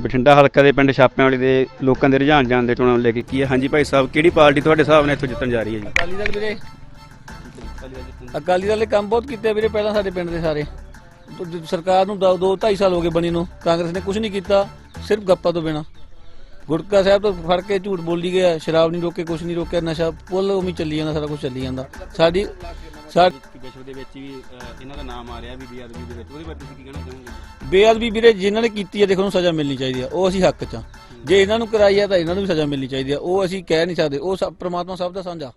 ਬਠਿੰਡਾ ਹਲਕਾ ਦੇ ਪਿੰਡ ਛਾਪਿਆਂ ਵਾਲੀ ਦੇ ਲੋਕਾਂ ਦੇ ਰੁਝਾਨ ਜਾਣਦੇ ਚੋਣਾਂ ਨੂੰ ਲੈ ਕੇ ਕੀ ਹੈ? ਹਾਂਜੀ ਭਾਈ ਸਾਹਿਬ, ਕਿਹੜੀ ਪਾਰਟੀ ਤੁਹਾਡੇ ਹਿਸਾਬ ਨਾਲ ਇੱਥੋਂ ਜਿੱਤਣ ਜਾ ਰਹੀ ਹੈ ਜੀ? ਅਕਾਲੀ ਦਲ ਵੀਰੇ। ਅਕਾਲੀ ਦਲ ਨੇ ਕੰਮ ਬਹੁਤ ਕੀਤੇ ਵੀਰੇ ਪਹਿਲਾਂ ਸਾਡੇ ਪਿੰਡ ਦੇ ਸਾਰੇ। ਤੋਂ ਸਰਕਾਰ ਨੂੰ 2 2.5 ਸਾਲ ਹੋ ਗਏ ਬਣੀ ਨੂੰ। ਕਾਂਗਰਸ ਨੇ ਕੁਝ ਨਹੀਂ ਕੀਤਾ, ਸਿਰਫ ਗੱਪਾਂ ਤੋਂ ਬਿਨਾ। ਗੁਟਕਾ ਸਾਹਿਬ ਤੋਂ ਫੜ ਕੇ ਝੂਠ ਬੋਲੀ ਗਿਆ, ਸ਼ਰਾਬ ਨਹੀਂ ਰੋਕੇ ਕੁਝ ਨਹੀਂ ਰੋਕਿਆ, ਨਸ਼ਾ ਪੁੱਲ ਉਮੀ ਚੱਲੀ ਜਾਂਦਾ, ਸਾਰਾ ਕੁਝ ਚੱਲੀ ਜਾਂਦਾ। ਸਾਡੀ ਸਾ ਵਿਸ਼ਵ ਦੇ ਵਿੱਚ ਵੀ ਇਹਨਾਂ ਦਾ ਨਾਮ ਆ ਰਿਹਾ ਵੀ ਬੀਆਰਬੀ ਦੇ ਵਿੱਚ। ਉਹਦੇ ਬਾਰੇ ਤੁਸੀਂ ਕੀ ਕਹਿਣਾ ਚਾਹੋਗੇ? ਬੇਅਦਬੀ ਵੀਰੇ ਜਿਨ੍ਹਾਂ ਨੇ ਕੀਤੀ ਹੈ ਦੇਖੋ ਨੂੰ ਸਜ਼ਾ ਮਿਲਣੀ ਚਾਹੀਦੀ ਹੈ। ਉਹ ਅਸੀਂ ਹੱਕ 'ਚ ਹਾਂ। ਜੇ ਇਹਨਾਂ ਨੂੰ ਕਰਾਈ ਹੈ ਤਾਂ ਇਹਨਾਂ ਨੂੰ ਵੀ ਸਜ਼ਾ ਮਿਲਣੀ ਚਾਹੀਦੀ ਹੈ। ਉਹ ਅਸੀਂ ਕਹਿ ਨਹੀਂ ਸਕਦੇ। ਉਹ ਸਭ ਪ੍ਰਮਾਤਮਾ ਸਭ ਦਾ ਸਾਂਝਾ।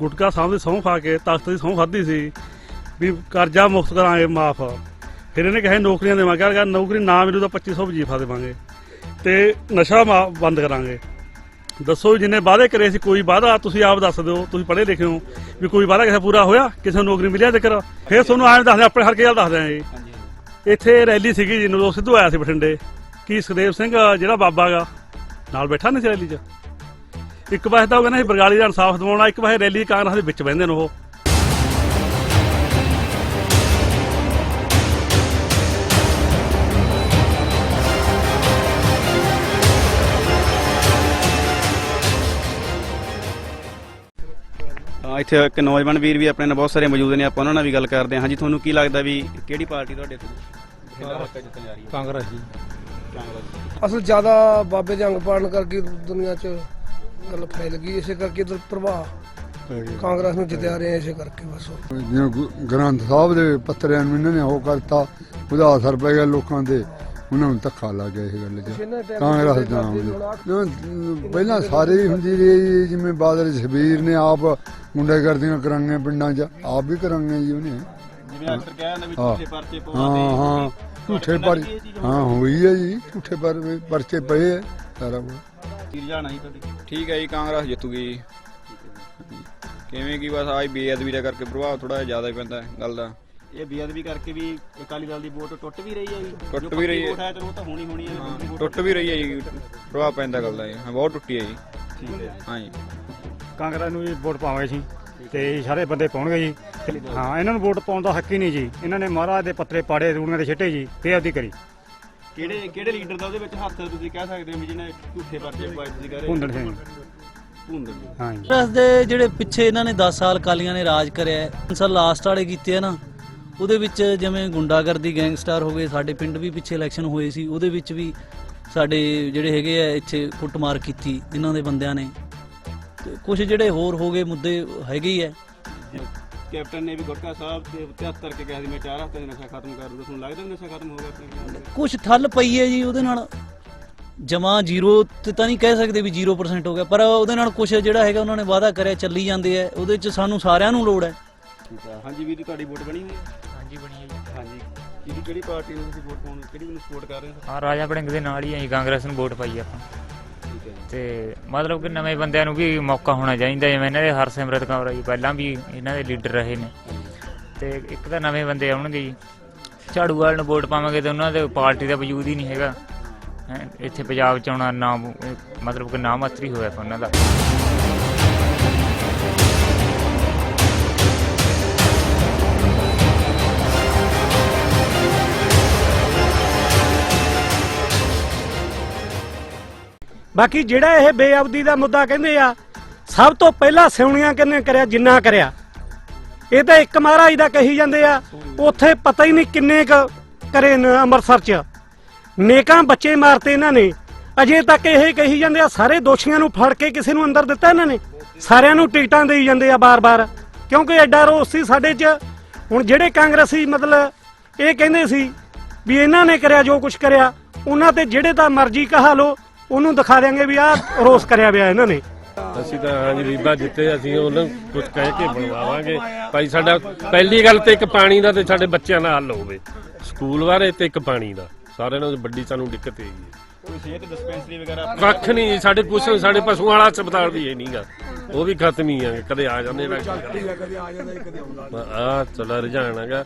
ਗੁਟਕਾ ਸਾਹਿਬ ਦੀ ਸਹੁੰ ਖਾ ਕੇ ਤਖਤ ਦੀ ਸਹੁੰ ਖਾਧੀ ਸੀ। ਵੀ ਕਰਜ਼ਾ ਮੁਕਤ ਕਰਾਂਗੇ, ਮਾਫ। ਫਿਰ ਇਹਨੇ ਕਹੇ ਨੌਕਰੀਆਂ ਦੇਵਾਂਗੇ ਕਿਹਾ ਨੌਕਰੀ ਨਾ ਮਿਲੂ ਤਾਂ 2500 ਵਜੀਫਾ ਦੇਵਾਂਗੇ। ਤੇ ਨਸ਼ਾ ਮਾ- ਬੰਦ ਕਰਾਂਗੇ। ਦੱਸੋ ਜਿੰਨੇ ਵਾਅਦੇ ਕਰੇ ਸੀ, ਕੋਈ ਵਾਅਦਾ ਤੁਸੀਂ ਆਪ ਦੱਸ ਦਿਓ, ਤੁਸੀਂ ਪੜ੍ਹੇ ਲਿਖੇ ਹੋ, ਵੀ ਕੋਈ ਵਾਅਦਾ ਕਿਸੇ ਪੂਰਾ ਹੋਇਆ, ਕਿਸੇ ਨੂੰ ਨੌਕਰੀ ਮਿਲਿਆ ਜ਼ਿਕਰ? ਫਿਰ ਤੁਹਾਨੂੰ ਆਏ ਦੱਸਦੇ, ਆਪਣੇ ਹਲਕੇ ਗੱਲ ਦੱਸਦੇ ਆਂ ਜੀ। ਇੱਥੇ ਰੈਲੀ ਸੀਗੀ ਜੀ ਨਵਜੋਤ ਸਿੱਧੂ ਆਇਆ ਸੀ ਬਠਿੰਡੇ, ਕੀ ਸੁਖਦੇਵ ਸਿੰਘ, ਜਿਹੜਾ ਬਾਬਾ ਗਾ, ਨਾਲ ਬੈਠਾ ਨਹੀਂ ਸੀ ਰੈਲੀ 'ਚ? ਇੱਕ ਪਾਸੇ ਤਾਂ ਉਹ ਕਹਿੰਦਾ ਸੀ, ਬਰਗਾਲੀ ਦਾ ਇਨਸਾਫ ਦਿਵਾਉਣਾ, ਇੱਕ ਪਾਸੇ ਰੈਲੀ ਕਾਂਗਰਸ ਦੇ ਵਿੱਚ ਬਹਿੰਦੇ ਨੇ ਉਹ। ਇੱਥੇ ਇੱਕ ਨੌਜਵਾਨ ਵੀਰ ਵੀ ਆਪਣੇ ਨਾਲ ਬਹੁਤ ਸਾਰੇ ਮੌਜੂਦ ਨੇ ਆਪਾਂ ਉਹਨਾਂ ਨਾਲ ਵੀ ਗੱਲ ਕਰਦੇ ਹਾਂ। ਹਾਂਜੀ ਤੁਹਾਨੂੰ ਕੀ ਲੱਗਦਾ ਵੀ ਕਿਹੜੀ ਪਾਰਟੀ ਤੁਹਾਡੇ ਤੋਂ ਬਠਿੰਡਾ ਹਲਕਾ ਜਿੱਤਣ ਜਾ ਰਹੀ ਹੈ। ਕਾਂਗਰਸ ਜੀ। ਕਾਂਗਰਸ। ਅਸਲ ਜ਼ਿਆਦਾ ਬਾਬੇ ਦੇ ਅੰਗ ਪਾੜਨ ਕਰਕੇ ਦੁਨੀਆ 'ਚ ਗੱਲ ਫੈਲ ਗਈ ਇਸੇ ਕਰਕੇ ਇਧਰ ਪ੍ਰਭਾਵ ਕਾਂਗਰਸ ਨੂੰ ਜਿੱਤਿਆ ਰਹੇ ਇਸੇ ਕਰਕੇ ਬਸ। ਜਿਵੇਂ ਗ੍ਰੰਥ ਸਾਹਿਬ ਦੇ ਪੱਤਰਿਆਂ ਨੂੰ ਇਹਨਾਂ ਨੇ ਉਹ ਕਰਤਾ ਉਹਦਾ ਅਸਰ ਪੈ ਗਿਆ ਲੋਕਾਂ ਤੇ ਉਹਨਾਂ ਨੂੰ ਧੱਕਾ ਲੱਗ ਗਿਆ ਇਹ ਗੱਲ 'ਚ ਕਾਂਗਰਸ ਦਾ ਪਹਿਲਾਂ ਸਾਰੇ ਹੀ ਹੁੰਦੀ ਰਹੀ ਜਿਵੇਂ ਬਾਦਲ ਜਸਬੀਰ ਨੇ ਆਪ ਮੁੰਡੇ ਕਰਦੀਆਂ ਕਰਾਂਗੇ ਪਿੰਡਾਂ 'ਚ ਆਪ ਵੀ ਕਰਾਂਗੇ ਜੀ ਉਹਨੇ। ਜਿਵੇਂ ਅਕਸਰ ਵੀ ਹਾਂ। ਝੂਠੇ ਪਰਚੇ ਹਾਂ ਹਾਂ ਝੂਠੇ ਪਰ ਹਾਂ ਹੋਈ ਹੈ ਜੀ ਝੂਠੇ ਪਰ ਪਰਚੇ ਪਏ ਹੈ ਸਾਰਾ ਕੁਝ ਜਾਣਾ ਠੀਕ ਹੈ ਜੀ ਕਾਂਗਰਸ ਜਿੱਤੂਗੀ ਜੀ। ਕਿਵੇਂ ਕੀ ਬਸ ਆਈ ਬੇਅਦਬੀ ਦਾ ਕਰਕੇ ਪ੍ਰਭਾਵ ਥੋੜਾ ਜ਼ਿਆਦਾ ਹੀ ਪੈਂਦਾ ਹੈ ਗੱਲ ਦਾ। ਇਹ ਬੇਅਦਬੀ ਕਰਕੇ ਵੀ ਅਕਾਲੀ ਦਲ ਦੀ ਵੋਟ ਟੁੱਟ ਵੀ ਰਹੀ ਹੈ ਜੀ। ਟੁੱਟ ਵੀ ਰਹੀ ਹੈ। ਵੋਟ ਹੈ ਚਲੋ ਉਹ ਤਾਂ ਹੋਣੀ ਹੋਣੀ ਹੈ ਦੂਜੀ ਵੋਟ ਟੁੱਟ ਵੀ ਰਹੀ ਹੈ ਜੀ ਪ੍ਰਭਾਵ ਪੈਂਦਾ ਗੱਲ ਦਾ ਜੀ। ਹਾਂ ਬਹੁਤ ਟੁੱਟੀ ਹੈ ਜੀ। ਠੀਕ ਹੈ। ਹਾਂ ਜੀ। ਕਾਂਗਰਸ ਨੂੰ ਜੀ ਵੋਟ ਪਾਵਾਂਗੇ ਜੀ ਤੇ ਸਾਰੇ ਬੰਦੇ ਪਾਉਣਗੇ ਜੀ। ਹਾਂ ਇਹਨਾਂ ਨੂੰ ਵੋਟ ਪਾਉਣ ਦਾ ਹੱਕ ਹੀ ਨਹੀਂ ਜੀ। ਇਹਨਾਂ ਨੇ ਮਹਾਰਾਜ ਦੇ ਪੱਤਰੇ ਪਾੜੇ ਰੂੜੀਆਂ ਦੇ ਛਿੱਟੇ ਜੀ ਬੇਅਦਬੀ ਕਰੀ। ਕਿਹੜੇ ਕਿਹੜੇ ਲੀਡਰ ਦਾ ਉਹਦੇ ਵਿੱਚ ਹੱਥ ਤੁਸੀਂ ਕਹਿ ਸਕਦੇ ਹੋ ਵੀ ਜਿਹਨੇ ਝੂਠੇ ਪਰਚੇ ਪਾਏ ਤੁਸੀਂ ਕਹਿ ਰਹੇ ਭੁੰਦੜ ਸਿੰਘ। ਭੁੰਦੜ ਜੀ। ਹਾਂ ਜੀ। ਕਾਂਗਰਸ ਦੇ ਜਿਹੜੇ ਪਿੱਛੇ ਇਹਨਾਂ ਨੇ 10 ਸਾਲ ਕਾਲੀਆਂ ਨੇ ਰਾਜ ਕਰਿਆ ਹੈ ਸਰ ਲਾਸਟ ਵਾਲੇ ਕੀਤੇ ਆ ਨਾ ਉਹਦੇ ਵਿੱਚ ਜਿਵੇਂ ਗੁੰਡਾਗਰਦੀ ਗੈਂਗਸਟਰ ਹੋ ਗਏ ਸਾਡੇ ਪਿੰਡ ਵੀ ਪਿੱਛੇ ਇਲੈਕਸ਼ਨ ਹੋਏ ਸੀ ਉਹਦੇ ਵਿੱਚ ਵੀ ਸਾਡੇ ਜਿਹੜੇ ਹੈਗੇ ਆ ਇੱਥੇ ਕੁੱਟਮਾਰ ਕੀਤੀ ਇਹਨਾਂ ਦੇ ਬੰਦਿਆਂ ਨੇ। ਤੇ ਕੁਝ ਜਿਹੜੇ ਹੋਰ ਹੋ ਗਏ ਮੁੱਦੇ ਹੈਗੇ ਹੀ ਹੈ ਕੈਪਟਨ ਨੇ ਵੀ ਗੁਟਕਾ ਸਾਹਿਬ ਤੇ 73 ਕੇ ਕਿਹਾ ਸੀ ਮੈਂ 4 ਹਫ਼ਤੇ ਦੇ ਨਸ਼ਾ ਖਤਮ ਕਰ ਦੂੰਗਾ ਤੁਹਾਨੂੰ ਲੱਗਦਾ ਨਸ਼ਾ ਖਤਮ ਹੋ ਗਿਆ? ਕੁਝ ਠੱਲ ਪਈ ਹੈ ਜੀ ਉਹਦੇ ਨਾਲ। ਜਮਾ ਜ਼ੀਰੋ ਤੇ ਤਾਂ ਨਹੀਂ ਕਹਿ ਸਕਦੇ ਵੀ 0% ਹੋ ਗਿਆ ਪਰ ਉਹਦੇ ਨਾਲ ਕੁਝ ਜਿਹੜਾ ਹੈਗਾ ਉਹਨਾਂ ਨੇ ਵਾਅਦਾ ਕਰਿਆ ਚੱਲੀ ਜਾਂਦੇ ਆ। ਉਹਦੇ ਚ ਸਾਨੂੰ ਸਾਰਿਆਂ ਨੂੰ ਲੋੜ ਹੈ। ਹਾਂਜੀ ਵੀਰ ਤੁਹਾਡੀ ਵੋਟ ਬਣੀ ਹੋਈ ਹੈ? ਹਾਂਜੀ ਬਣੀ ਹੈ ਜੀ ਹਾਂਜੀ। ਕਿਹਦੀ ਕਿਹੜੀ ਪਾਰਟੀ ਨੂੰ ਤੁਸੀਂ ਵੋਟ ਪਾਉਣ ਕਿਹੜੀ ਨੂੰ ਸਪੋਰਟ ਕਰ ਰਹੇ ਹੋ? ਹਾਂ ਰਾਜਾ ਵੜਿੰਗ ਦੇ ਨਾਲ ਹੀ ਜੀ ਕਾਂਗਰਸ ਨੂੰ ਵੋਟ ਪਾਈ ਆਪਾਂ। ਠੀਕ ਹੈ ਤੇ ਮਤਲਬ ਕਿ ਨਵੇਂ ਬੰਦਿਆਂ ਨੂੰ ਵੀ ਮੌਕਾ ਹੋਣਾ ਚਾਹੀਦਾ ਜਿਵੇਂ ਇਹਨਾਂ ਦੇ ਹਰਸਿਮਰਤ ਕੌਰ ਜੀ ਪਹਿਲਾਂ ਵੀ ਇਹਨਾਂ ਦੇ ਲੀਡਰ ਰਹੇ ਨੇ। ਤੇ ਇੱਕ ਤਾਂ ਨਵੇਂ ਬੰਦੇ ਆਉਣਗੇ ਜੀ। ਝਾੜੂ ਵਾਲ ਨੂੰ ਵੋਟ ਪਾਵਾਂਗੇ ਤੇ ਉਹਨਾਂ ਦੇ ਪਾਰਟੀ ਦਾ ਵਜੂਦ ਹੀ ਨਹੀਂ ਹੈਗਾ। ਇੱਥੇ ਪੰਜਾਬ ਚ ਆਉਣਾ ਨਾ ਮਤਲਬ ਕਿ ਨਾ ਮਾਤਰੀ ਹੋਇਆ ਉਹਨਾਂ ਦਾ। ਬਾਕੀ ਜਿਹੜਾ ਇਹ ਬੇਅਬਦੀ ਦਾ ਮੁੱਦਾ ਕਹਿੰਦੇ ਆ, ਸਭ ਤੋਂ ਪਹਿਲਾਂ ਸਿਉਣੀਆਂ ਕਿੰਨੇ ਕਰਿਆ? ਜਿੰਨਾ ਕਰਿਆ। ਇਹ ਤਾਂ ਇੱਕ ਮਹਾਰਾਜ ਦਾ ਕਹੀ ਜਾਂਦੇ ਆ, ਉੱਥੇ ਪਤਾ ਹੀ ਨਹੀਂ ਕਿੰਨੇ ਕ ਕਰੇ ਨੇ ਅੰਮ੍ਰਿਤਸਰ ਚ। ਨੇਕਾਂ ਬੱਚੇ ਮਾਰਤੇ ਇਹਨਾਂ ਨੇ। ਅਜੇ ਤੱਕ ਇਹ ਕਹੀ ਜਾਂਦੇ ਆ, ਸਾਰੇ ਦੋਸ਼ੀਆਂ ਨੂੰ ਫੜ ਕੇ ਕਿਸੇ ਨੂੰ ਅੰਦਰ ਦਿੱਤਾ ਇਹਨਾਂ ਨੇ? ਸਾਰਿਆਂ ਨੂੰ ਟਿਕਟਾਂ ਦੇਈ ਜਾਂਦੇ ਆ ਬਾਰ-ਬਾਰ। ਕਿਉਂਕਿ ਐਡਾ ਰੋਸ ਸੀ ਸਾਡੇ 'ਚ। ਹੁਣ ਜਿਹੜੇ ਕਾਂਗਰਸੀ ਮਤਲਬ ਇਹ ਕਹਿੰਦੇ ਸੀ ਵੀ ਇਹਨਾਂ ਨੇ ਕਰਿਆ ਜੋ ਕੁਝ ਕਰਿਆ, ਉਹਨਾਂ ਤੇ ਜਿਹੜੇ ਤਾਂ ਮਰਜ਼ੀ ਕਹਾ ਲੋ ਉਹਨੂੰ ਦਿਖਾ ਦਿਆਂਗੇ ਵੀ ਆਹ ਰੋਸ ਕਰਿਆ ਵਿਆ ਇਹਨਾਂ ਨੇ। ਅਸੀਂ ਤਾਂ ਹਾਂਜੀ ਬੀਬਾ ਜਿੱਤੇ ਅਸੀਂ ਉਹਨਾਂ ਨੂੰ ਕੁਝ ਕਹਿ ਕੇ ਬਣਵਾਵਾਂਗੇ। ਭਾਈ ਸਾਡਾ ਪਹਿਲੀ ਗੱਲ ਤੇ ਇੱਕ ਪਾਣੀ ਦਾ ਤੇ ਸਾਡੇ ਬੱਚਿਆਂ ਦਾ ਹੱਲ ਹੋਵੇ। ਸਕੂਲ ਬਾਰੇ ਤੇ ਇੱਕ ਪਾਣੀ ਦਾ। ਸਾਰਿਆਂ ਨਾਲੋਂ ਵੱਡੀ ਸਾਨੂੰ ਦਿੱਕਤ ਇਹ ਹੈ। ਕੋਈ ਸਿਹਤ ਡਿਸਪੈਂਸਰੀ ਵਗੈਰਾ ਕੱਖ ਨਹੀਂ ਸਾਡੇ ਕੁਛ ਸਾਡੇ ਪਸ਼ੂਆਂ ਵਾਲਾ ਹਸਪਤਾਲ ਵੀ ਇਹ ਨਹੀਂਗਾ ਉਹ ਵੀ ਖਤਮ ਹੀ ਆ ਕਦੇ ਆ ਜਾਂਦੇ ਨਾ ਕਦੇ ਆ ਜਾਂਦਾ ਕਦੇ ਆਉਂਦਾ ਆ ਚਲਾ ਰੁਝਾਨ ਹੈਗਾ।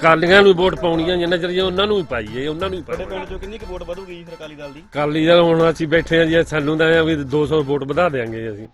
ਕਾਲੀਆਂ ਨੂੰ ਵੋਟ ਪਾਉਣੀਆਂ ਜਿੰਨਾ ਚਿਰ ਉਹਨਾਂ ਨੂੰ ਹੀ ਪਾਈਏ ਉਹਨਾਂ ਨੂੰ ਹੀ ਤੁਹਾਡੇ ਪਾਈਏ। ਪਿੰਡ ਚੋਂ ਕਿੰਨੀ ਕੁ ਵੋਟ ਵਧੂਗੀ ਫਿਰ ਅਕਾਲੀ ਦਲ ਦੀ? ਕਾਲੀ ਦਾ ਹੁਣ ਅਸੀਂ ਬੈਠੇ ਆ ਜੀ ਸਾਨੂੰ ਤਾਂ ਐਂ ਆ ਵੀ 200 ਵੋਟ ਵਧਾ ਦੇਾਂਗੇ ਅਸੀਂ।